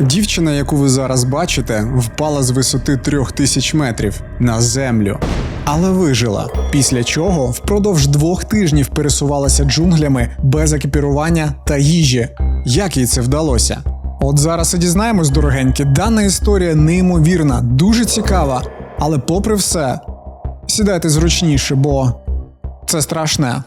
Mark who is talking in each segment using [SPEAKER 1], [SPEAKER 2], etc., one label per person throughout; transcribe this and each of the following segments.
[SPEAKER 1] Дівчина, яку ви зараз бачите, впала з висоти трьох тисяч метрів на землю. Але вижила, після чого впродовж двох тижнів пересувалася джунглями без екіпірування та їжі. Як їй це вдалося? От зараз і дізнаємось, дорогенькі, дана історія неймовірна, дуже цікава. Але попри все, сідайте зручніше, бо це страшне.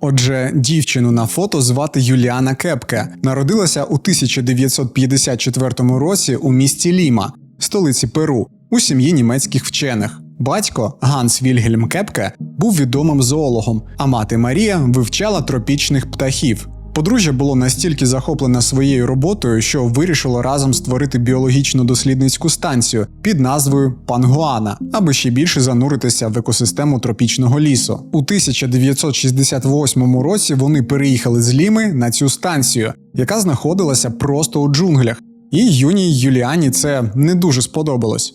[SPEAKER 1] Отже, дівчину на фото звати Юліана Кепке. Народилася у 1954 році у місті Ліма, столиці Перу, у сім'ї німецьких вчених. Батько Ганс Вільгельм Кепке був відомим зоологом, а мати Марія вивчала тропічних птахів. Подружжя було настільки захоплене своєю роботою, що вирішило разом створити біологічно дослідницьку станцію під назвою Пангуана, аби ще більше зануритися в екосистему тропічного лісу. У 1968 році вони переїхали з Ліми на цю станцію, яка знаходилася просто у джунглях. І юній Юліані це не дуже сподобалось.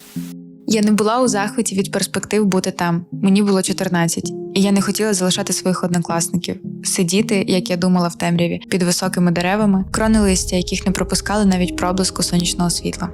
[SPEAKER 2] Я не була у захваті від перспектив бути там. Мені було 14, і я не хотіла залишати своїх однокласників, сидіти, як я думала в темряві, під високими деревами, крони листя, яких не пропускали навіть проблиску сонячного світла.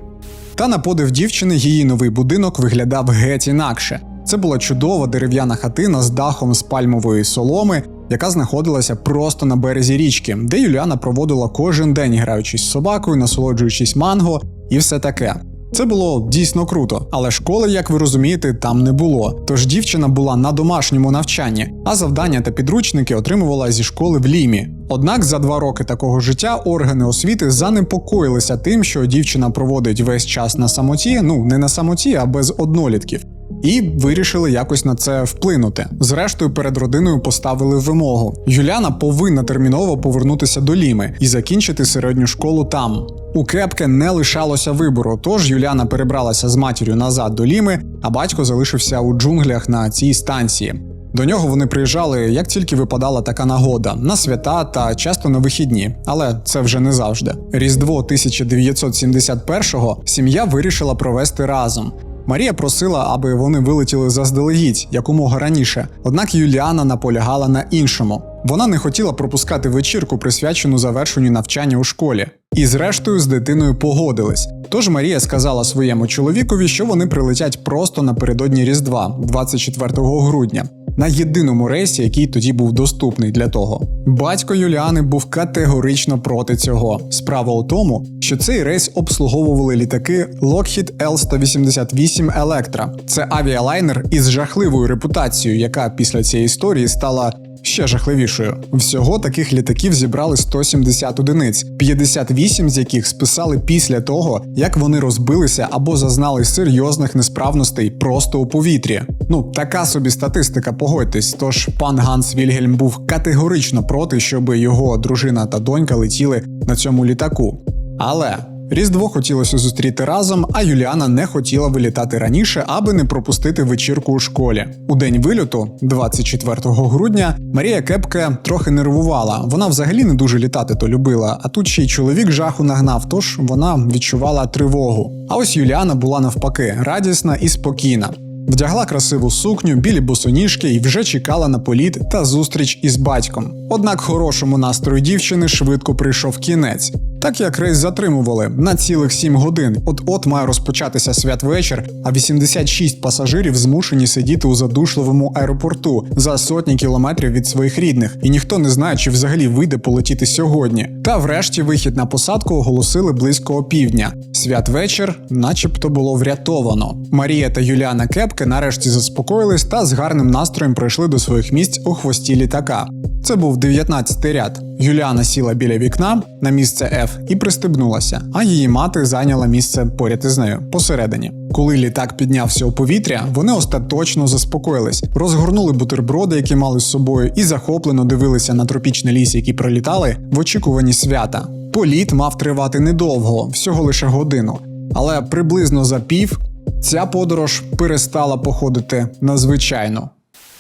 [SPEAKER 1] Та на подив дівчини її новий будинок виглядав геть інакше. Це була чудова дерев'яна хатина з дахом з пальмової соломи, яка знаходилася просто на березі річки, де Юліана проводила кожен день, граючись з собакою, насолоджуючись манго і все таке. Це було дійсно круто, але школи, як ви розумієте, там не було. Тож дівчина була на домашньому навчанні, а завдання та підручники отримувала зі школи в Лімі. Однак за два роки такого життя органи освіти занепокоїлися тим, що дівчина проводить весь час на самоті, ну не на самоті, а без однолітків. І вирішили якось на це вплинути. Зрештою, перед родиною поставили вимогу: Юліана повинна терміново повернутися до Ліми і закінчити середню школу там. У Кепке не лишалося вибору, тож Юліана перебралася з матір'ю назад до Ліми, а батько залишився у джунглях на цій станції. До нього вони приїжджали, як тільки випадала така нагода, на свята та часто на вихідні, але це вже не завжди. Різдво 1971-го сім'я вирішила провести разом. Марія просила, аби вони вилетіли заздалегідь якомога раніше. Однак Юліана наполягала на іншому. Вона не хотіла пропускати вечірку, присвячену завершенню навчання у школі. І зрештою з дитиною погодились. Тож Марія сказала своєму чоловікові, що вони прилетять просто напередодні Різдва, 24 грудня. На єдиному рейсі, який тоді був доступний для того, батько Юліани був категорично проти цього. Справа у тому, що цей рейс обслуговували літаки Lockheed L-188 Electra. Це авіалайнер із жахливою репутацією, яка після цієї історії стала ще жахливішою. Всього таких літаків зібрали 170 одиниць, 58 з яких списали після того, як вони розбилися або зазнали серйозних несправностей просто у повітрі. Ну така собі статистика, погодьтесь. Тож пан Ганс Вільгельм був категорично проти, щоб його дружина та донька летіли на цьому літаку. Але Різдво хотілося зустріти разом, а Юліана не хотіла вилітати раніше, аби не пропустити вечірку у школі. У день вильоту, 24 грудня, Марія Кепке трохи нервувала. Вона взагалі не дуже літати то любила, а тут ще й чоловік жаху нагнав, тож вона відчувала тривогу. А ось Юліана була навпаки радісна і спокійна. Вдягла красиву сукню, білі босоніжки і вже чекала на політ та зустріч із батьком. Однак хорошому настрою дівчини швидко прийшов кінець. Так як рейс затримували на цілих 7 годин. От-от має розпочатися святвечір, а 86 пасажирів змушені сидіти у задушливому аеропорту за сотні кілометрів від своїх рідних, і ніхто не знає, чи взагалі вийде полетіти сьогодні. Та врешті вихід на посадку оголосили близько опівдня. Святвечір, начебто, було врятовано. Марія та Юліана Кепке нарешті заспокоїлись та з гарним настроєм прийшли до своїх місць у хвості літака. Це був 19-й ряд. Юліана сіла біля вікна на місце F і пристебнулася, а її мати зайняла місце поряд із нею посередині. Коли літак піднявся у повітря, вони остаточно заспокоїлись, розгорнули бутерброди, які мали з собою, і захоплено дивилися на тропічний ліс, який пролітали в очікуванні свята. Політ мав тривати недовго, всього лише годину, але приблизно за пів ця подорож перестала походити на звичайну.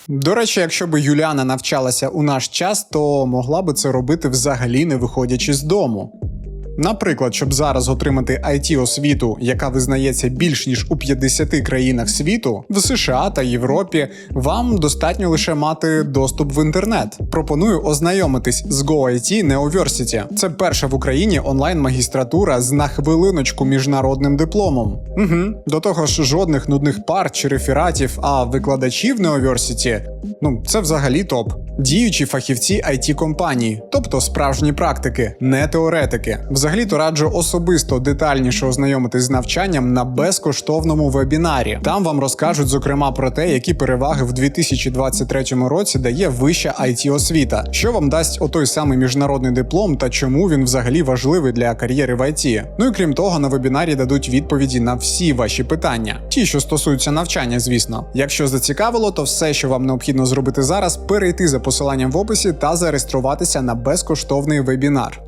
[SPEAKER 1] До речі, якщо б Юліана навчалася у наш час, то могла би це робити взагалі не виходячи з дому. Наприклад, щоб зараз отримати it освіту, яка визнається більш ніж у 50 країнах світу, в США та Європі, вам достатньо лише мати доступ в інтернет. Пропоную ознайомитись з GoIT Neoversity. Це перша в Україні онлайн-магістратура з на хвилиночку міжнародним дипломом. Угу. До того ж, жодних нудних пар чи рефератів, а викладачів Neoversity – ну це взагалі топ. Діючі фахівці it компанії, тобто справжні практики, не теоретики. Взагалі-то раджу особисто детальніше ознайомитись з навчанням на безкоштовному вебінарі. Там вам розкажуть зокрема про те, які переваги в 2023 році дає вища it освіта, що вам дасть отой самий міжнародний диплом та чому він взагалі важливий для кар'єри в IT. Ну і крім того, на вебінарі дадуть відповіді на всі ваші питання, ті, що стосуються навчання, звісно. Якщо зацікавило, то все, що вам необхідно зробити зараз, перейти за посиланням в описі та зареєструватися на безкоштовний вебінар.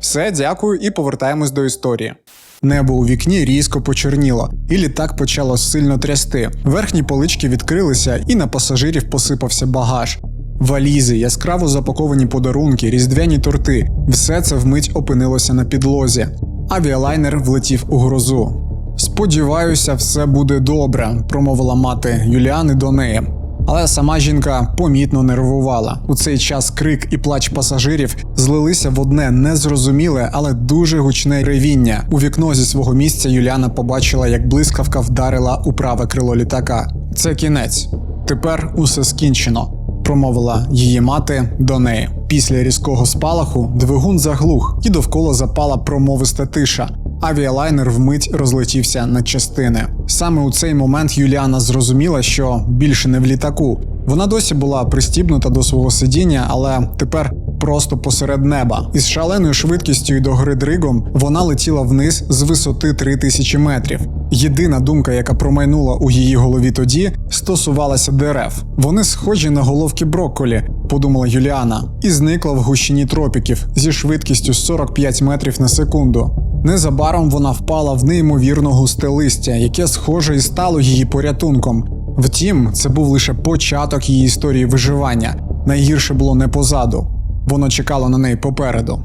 [SPEAKER 1] Все, дякую і повертаємось до історії. Небо у вікні різко почорніло, і літак почало сильно трясти. Верхні полички відкрилися, і на пасажирів посипався багаж. Валізи, яскраво запаковані подарунки, різдвяні торти все це вмить опинилося на підлозі. Авіалайнер влетів у грозу. Сподіваюся, все буде добре, промовила мати Юліани до неї. Але сама жінка помітно нервувала. У цей час крик і плач пасажирів злилися в одне незрозуміле, але дуже гучне ревіння. У вікно зі свого місця Юліана побачила, як блискавка вдарила у праве крило літака. Це кінець. Тепер усе скінчено. Промовила її мати до неї. Після різкого спалаху двигун заглух, і довкола запала промовиста тиша. Авіалайнер вмить розлетівся на частини. Саме у цей момент Юліана зрозуміла, що більше не в літаку. Вона досі була пристібнута до свого сидіння, але тепер просто посеред неба. Із шаленою швидкістю і до гри дригом вона летіла вниз з висоти 3000 метрів. Єдина думка, яка промайнула у її голові тоді, стосувалася дерев. Вони схожі на головки брокколі, подумала Юліана, і зникла в гущині тропіків зі швидкістю 45 метрів на секунду. Незабаром вона впала в неймовірно густе листя, яке схоже і стало її порятунком. Втім, це був лише початок її історії виживання. Найгірше було не позаду, воно чекало на неї попереду.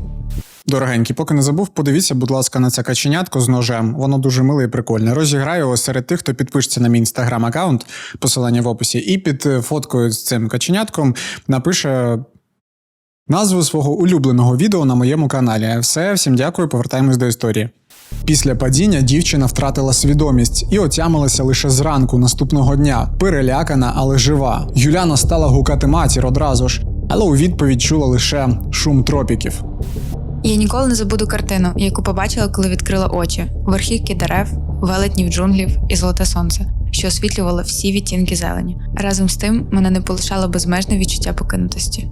[SPEAKER 1] Дорогенькі, поки не забув, подивіться, будь ласка, на це каченятко з ножем. Воно дуже миле і прикольне. Розіграю його серед тих, хто підпишеться на мій інстаграм аккаунт, посилання в описі, і під е, фоткою з цим каченятком напише назву свого улюбленого відео на моєму каналі. Все, всім дякую, повертаємось до історії. Після падіння дівчина втратила свідомість і отямилася лише зранку наступного дня, перелякана, але жива. Юляна стала гукати матір одразу ж, але у відповідь чула лише шум тропіків.
[SPEAKER 2] Я ніколи не забуду картину, яку побачила, коли відкрила очі: верхівки дерев, велетнів джунглів і золоте сонце, що освітлювало всі відтінки зелені. Разом з тим мене не полишало безмежне відчуття покинутості.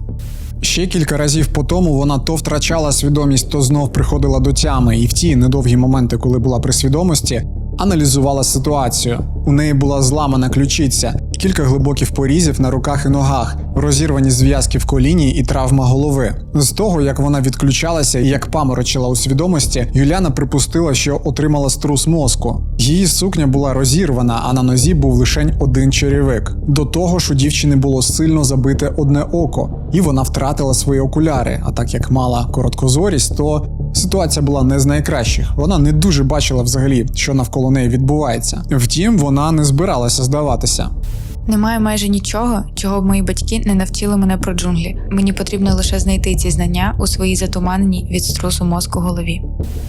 [SPEAKER 1] Ще кілька разів по тому вона то втрачала свідомість, то знов приходила до тями, і в ті недовгі моменти, коли була при свідомості, аналізувала ситуацію. У неї була зламана ключиця, кілька глибоких порізів на руках і ногах, розірвані зв'язки в коліні і травма голови. З того, як вона відключалася і як паморочила у свідомості, Юляна припустила, що отримала струс мозку. Її сукня була розірвана, а на нозі був лишень один черевик. До того ж, у дівчини було сильно забите одне око, і вона втратила свої окуляри. А так як мала короткозорість, то ситуація була не з найкращих. Вона не дуже бачила взагалі, що навколо неї відбувається. Втім, вона не збиралася здаватися.
[SPEAKER 2] Немає майже нічого, чого б мої батьки не навчили мене про джунглі. Мені потрібно лише знайти ці знання у своїй затуманеній від струсу мозку голові.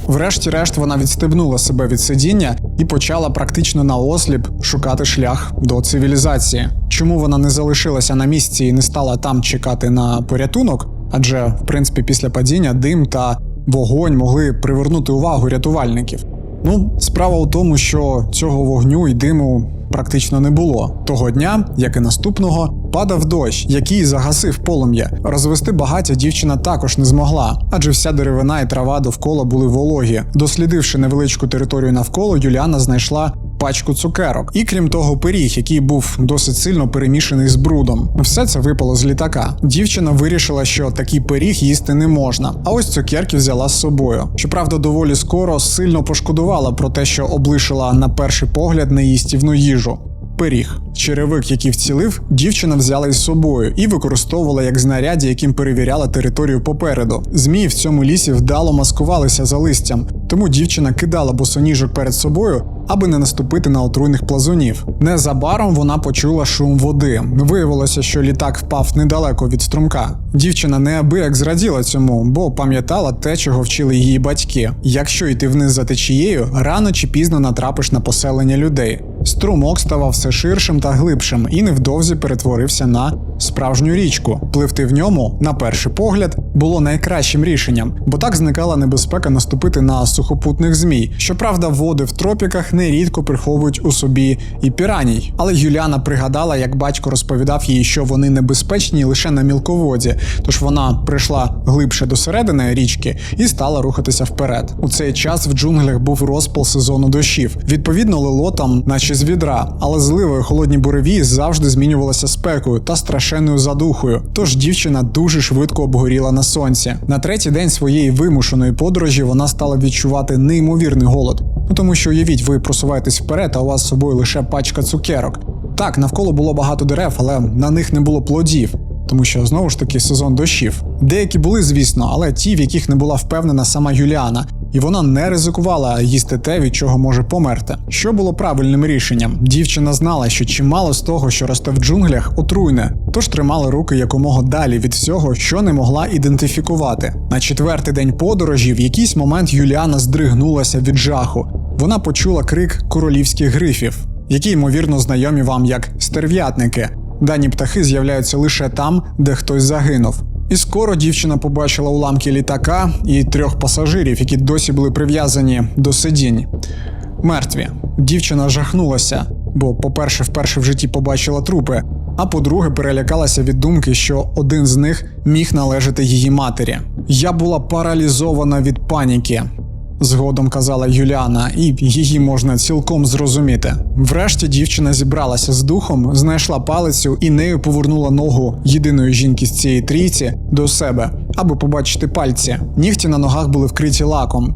[SPEAKER 1] Врешті-решт вона відстебнула себе від сидіння і почала практично наосліп шукати шлях до цивілізації. Чому вона не залишилася на місці і не стала там чекати на порятунок? Адже, в принципі, після падіння дим та вогонь могли привернути увагу рятувальників. Ну, справа у тому, що цього вогню і диму практично не було. Того дня, як і наступного, падав дощ, який загасив полум'я. Розвести багаття дівчина також не змогла, адже вся деревина і трава довкола були вологі. Дослідивши невеличку територію навколо, Юліана знайшла пачку цукерок. І крім того, пиріг, який був досить сильно перемішаний з брудом. Все це випало з літака. Дівчина вирішила, що такий пиріг їсти не можна. А ось цукерки взяла з собою. Щоправда, доволі скоро сильно пошкодувала про те, що облишила на перший погляд неїстівну їжу. пиріг. Черевик, який вцілив, дівчина взяла із собою і використовувала як знаряддя, яким перевіряла територію попереду. Змії в цьому лісі вдало маскувалися за листям, тому дівчина кидала босоніжок перед собою, аби не наступити на отруйних плазунів. Незабаром вона почула шум води. Виявилося, що літак впав недалеко від струмка. Дівчина неабияк зраділа цьому, бо пам'ятала те, чого вчили її батьки. Якщо йти вниз за течією, рано чи пізно натрапиш на поселення людей. Струмок ставав все ширшим та глибшим і невдовзі перетворився на справжню річку. Пливти в ньому, на перший погляд, було найкращим рішенням, бо так зникала небезпека наступити на сухопутних змій. Щоправда, води в тропіках нерідко приховують у собі і піраній. Але Юліана пригадала, як батько розповідав їй, що вони небезпечні лише на мілководі, тож вона прийшла глибше до середини річки і стала рухатися вперед. У цей час в джунглях був розпал сезону дощів. Відповідно, лило там, наче з відра, але зливи і холодні буреві завжди змінювалися спекою та страшенною задухою. Тож дівчина дуже швидко обгоріла на сонці. На третій день своєї вимушеної подорожі вона стала відчувати неймовірний голод. Ну тому що уявіть, ви просуваєтесь вперед, а у вас з собою лише пачка цукерок. Так, навколо було багато дерев, але на них не було плодів. Тому що знову ж таки сезон дощів. Деякі були, звісно, але ті, в яких не була впевнена сама Юліана, і вона не ризикувала їсти те, від чого може померти. Що було правильним рішенням? Дівчина знала, що чимало з того, що росте в джунглях, отруйне, тож тримала руки якомога далі від всього, що не могла ідентифікувати. На четвертий день подорожі в якийсь момент Юліана здригнулася від жаху. Вона почула крик королівських грифів, які ймовірно знайомі вам як стерв'ятники. Дані птахи з'являються лише там, де хтось загинув. І скоро дівчина побачила уламки літака і трьох пасажирів, які досі були прив'язані до сидінь. Мертві. Дівчина жахнулася, бо, по-перше, вперше в житті побачила трупи, а по-друге, перелякалася від думки, що один з них міг належати її матері. Я була паралізована від паніки. Згодом казала Юліана, і її можна цілком зрозуміти. Врешті дівчина зібралася з духом, знайшла палицю і нею повернула ногу єдиної жінки з цієї трійці до себе, аби побачити пальці. Нігті на ногах були вкриті лаком.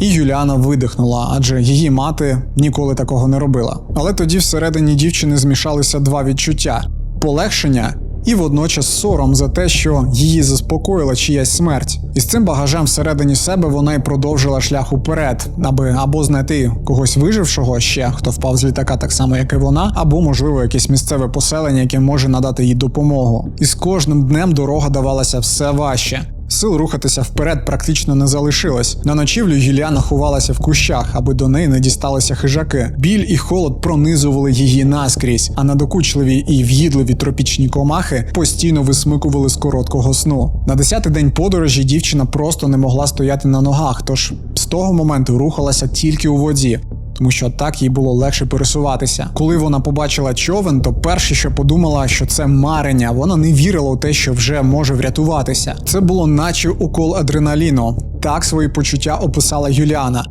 [SPEAKER 1] І Юліана видихнула, адже її мати ніколи такого не робила. Але тоді всередині дівчини змішалися два відчуття: полегшення і водночас сором за те, що її заспокоїла чиясь смерть. І з цим багажем всередині себе вона й продовжила шлях уперед, аби або знайти когось вижившого ще, хто впав з літака так само, як і вона, або можливо якесь місцеве поселення, яке може надати їй допомогу. І з кожним днем дорога давалася все важче. Сил рухатися вперед практично не залишилось. На ночівлю Юліана ховалася в кущах, аби до неї не дісталися хижаки. Біль і холод пронизували її наскрізь, а надокучливі і в'їдливі тропічні комахи постійно висмикували з короткого сну. На десятий день подорожі дівчина просто не могла стояти на ногах, тож з того моменту рухалася тільки у воді. Тому що так їй було легше пересуватися. Коли вона побачила човен, то перше, що подумала, що це марення. Вона не вірила у те, що вже може врятуватися. Це було наче укол адреналіну. Так свої почуття описала Юліана.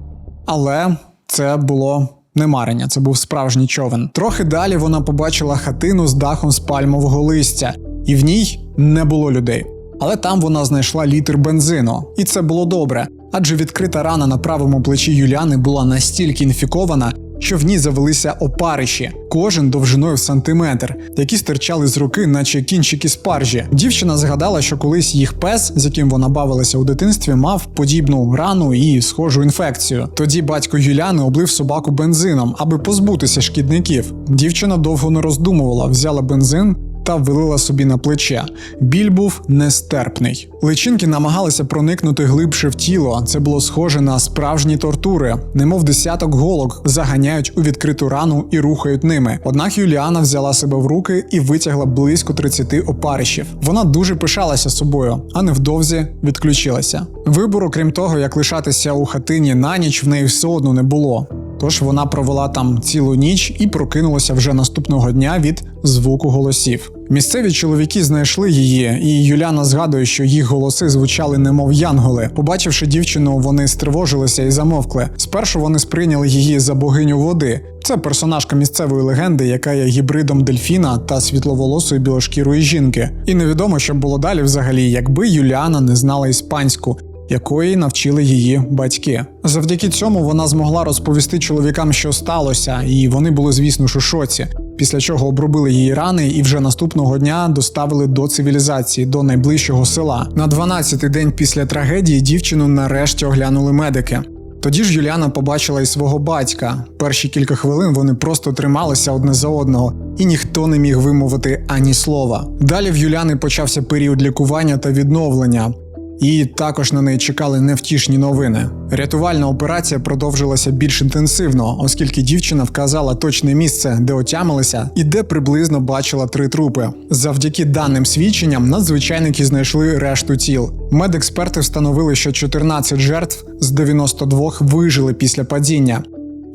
[SPEAKER 1] Але це було не марення, це був справжній човен. Трохи далі вона побачила хатину з дахом з пальмового листя, і в ній не було людей. Але там вона знайшла літр бензину, і це було добре, адже відкрита рана на правому плечі Юліани була настільки інфікована, що в ній завелися опариші, кожен довжиною в сантиметр, які стирчали з руки, наче кінчики спаржі. Дівчина згадала, що колись їх пес, з яким вона бавилася у дитинстві, мав подібну рану і схожу інфекцію. Тоді батько Юліани облив собаку бензином, аби позбутися шкідників. Дівчина довго не роздумувала, взяла бензин та вилила собі на плече. Біль був нестерпний. Личинки намагалися проникнути глибше в тіло. Це було схоже на справжні тортури, немов десяток голок заганяють у відкриту рану і рухають ними. Однак Юліана взяла себе в руки і витягла близько 30 опаришів. Вона дуже пишалася собою, а невдовзі відключилася. Вибору, крім того, як лишатися у хатині на ніч, в неї все одно не було. Тож вона провела там цілу ніч і прокинулася вже наступного дня від звуку голосів. Місцеві чоловіки знайшли її, і Юляна згадує, що їх голоси звучали немов янголи. Побачивши дівчину, вони стривожилися і замовкли. Спершу вони сприйняли її за богиню води. Це персонажка місцевої легенди, яка є гібридом дельфіна та світловолосої білошкірої жінки. І невідомо, що було далі взагалі, якби Юліана не знала іспанську якої навчили її батьки. Завдяки цьому вона змогла розповісти чоловікам, що сталося, і вони були, звісно ж, у шоці. після чого обробили її рани і вже наступного дня доставили до цивілізації, до найближчого села. На 12-й день після трагедії дівчину нарешті оглянули медики. Тоді ж Юліана побачила і свого батька. Перші кілька хвилин вони просто трималися одне за одного, і ніхто не міг вимовити ані слова. Далі в Юліани почався період лікування та відновлення. І також на неї чекали невтішні новини. Рятувальна операція продовжилася більш інтенсивно, оскільки дівчина вказала точне місце, де отямилася, і де приблизно бачила три трупи. Завдяки даним свідченням надзвичайники знайшли решту тіл. Медексперти встановили, що 14 жертв з 92 вижили після падіння,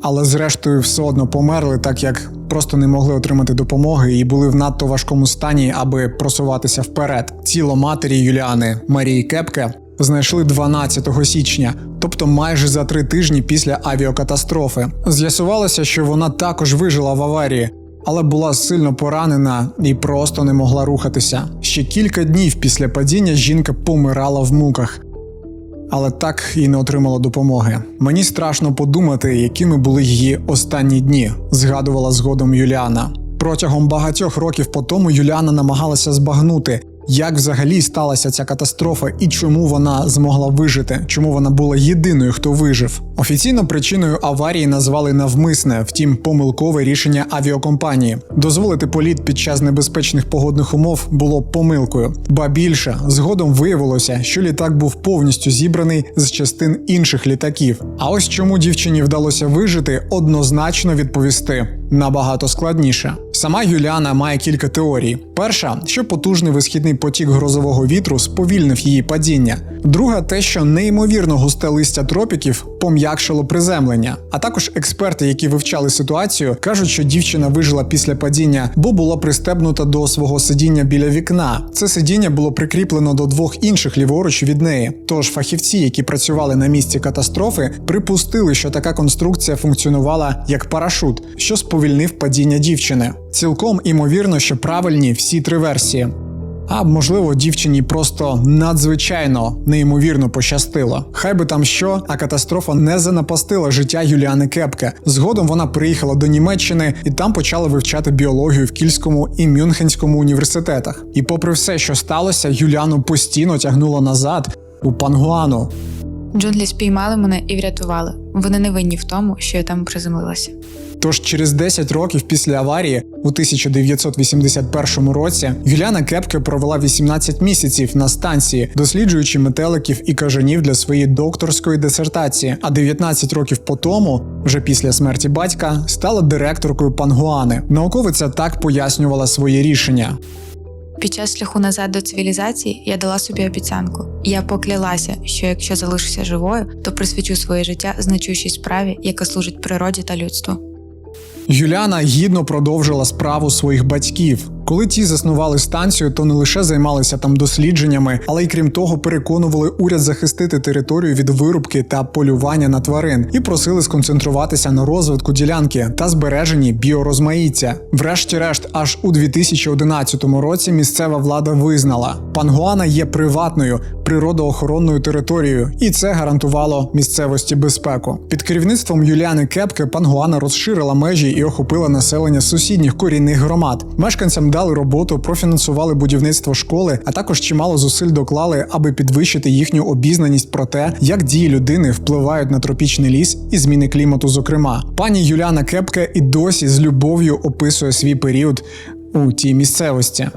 [SPEAKER 1] але зрештою все одно померли, так як просто не могли отримати допомоги і були в надто важкому стані, аби просуватися вперед. Тіло матері Юліани Марії Кепке знайшли 12 січня, тобто майже за три тижні після авіакатастрофи. З'ясувалося, що вона також вижила в аварії. Але була сильно поранена і просто не могла рухатися. Ще кілька днів після падіння жінка помирала в муках але так і не отримала допомоги. Мені страшно подумати, якими були її останні дні, згадувала згодом Юліана. Протягом багатьох років по тому Юліана намагалася збагнути, як взагалі сталася ця катастрофа і чому вона змогла вижити, чому вона була єдиною, хто вижив. Офіційно причиною аварії назвали навмисне, втім помилкове рішення авіакомпанії. Дозволити політ під час небезпечних погодних умов було помилкою. Ба більше згодом виявилося, що літак був повністю зібраний з частин інших літаків. А ось чому дівчині вдалося вижити, однозначно відповісти набагато складніше. Сама Юліана має кілька теорій. Перша, що потужний висхідний потік грозового вітру сповільнив її падіння. Друга, те, що неймовірно густе листя тропіків пом'якшило приземлення. А також експерти, які вивчали ситуацію, кажуть, що дівчина вижила після падіння, бо була пристебнута до свого сидіння біля вікна. Це сидіння було прикріплено до двох інших ліворуч від неї. Тож фахівці, які працювали на місці катастрофи, припустили, що така конструкція функціонувала як парашут, що сповільнив падіння дівчини. Цілком імовірно, що правильні всі три версії. А можливо, дівчині просто надзвичайно неймовірно пощастило. Хай би там що, а катастрофа не занапастила життя Юліани Кепке. Згодом вона приїхала до Німеччини і там почала вивчати біологію в Кільському і Мюнхенському університетах. І попри все, що сталося, Юліану постійно тягнуло назад у Пангуану.
[SPEAKER 2] Джунглі спіймали мене і врятували. Вони не винні в тому, що я там приземлилася.
[SPEAKER 1] Тож через 10 років після аварії, у 1981 році, Юліана Кепке провела 18 місяців на станції, досліджуючи метеликів і кажанів для своєї докторської дисертації. А 19 років по тому, вже після смерті батька, стала директоркою Пангуани. Науковиця так пояснювала своє рішення.
[SPEAKER 2] Під час шляху назад до цивілізації я дала собі обіцянку. Я поклялася, що якщо залишуся живою, то присвячу своє життя значущій справі, яка служить природі та людству.
[SPEAKER 1] Юліана гідно продовжила справу своїх батьків. Коли ті заснували станцію, то не лише займалися там дослідженнями, але й крім того, переконували уряд захистити територію від вирубки та полювання на тварин і просили сконцентруватися на розвитку ділянки та збереженні біорозмаїття. Врешті-решт, аж у 2011 році місцева влада визнала, Пангуана є приватною природоохоронною територією, і це гарантувало місцевості безпеку. Під керівництвом Юліани Кепке Пангуана розширила межі і охопила населення сусідніх корінних громад. Мешканцям дали роботу, профінансували будівництво школи, а також чимало зусиль доклали, аби підвищити їхню обізнаність про те, як дії людини впливають на тропічний ліс і зміни клімату. Зокрема, пані Юліана Кепке і досі з любов'ю описує свій період у тій місцевості.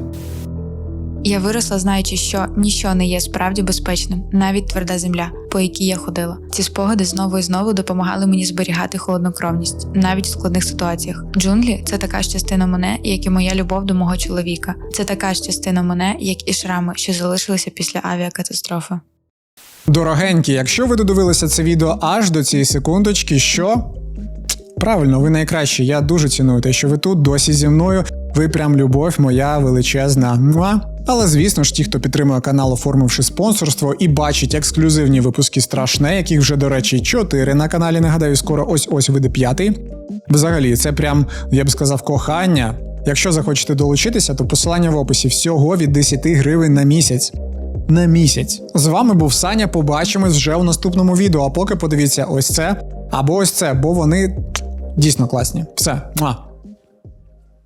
[SPEAKER 2] Я виросла, знаючи, що ніщо не є справді безпечним, навіть тверда земля, по якій я ходила. Ці спогади знову і знову допомагали мені зберігати холоднокровність, навіть в складних ситуаціях. Джунглі це така ж частина мене, як і моя любов до мого чоловіка. Це така ж частина мене, як і шрами, що залишилися після авіакатастрофи.
[SPEAKER 1] Дорогенькі, якщо ви додивилися це відео аж до цієї секундочки, що правильно, ви найкращі. Я дуже ціную те, що ви тут досі зі мною. Ви прям любов моя величезна. Муа. Але звісно ж, ті, хто підтримує канал, оформивши спонсорство і бачить ексклюзивні випуски страшне, яких вже, до речі, 4 на каналі. Нагадаю, скоро ось ось вийде п'ятий. Взагалі, це прям, я б сказав, кохання. Якщо захочете долучитися, то посилання в описі всього від 10 гривень на місяць. На місяць. З вами був Саня. Побачимось вже у наступному відео. А поки подивіться ось це або ось це, бо вони дійсно класні. Все.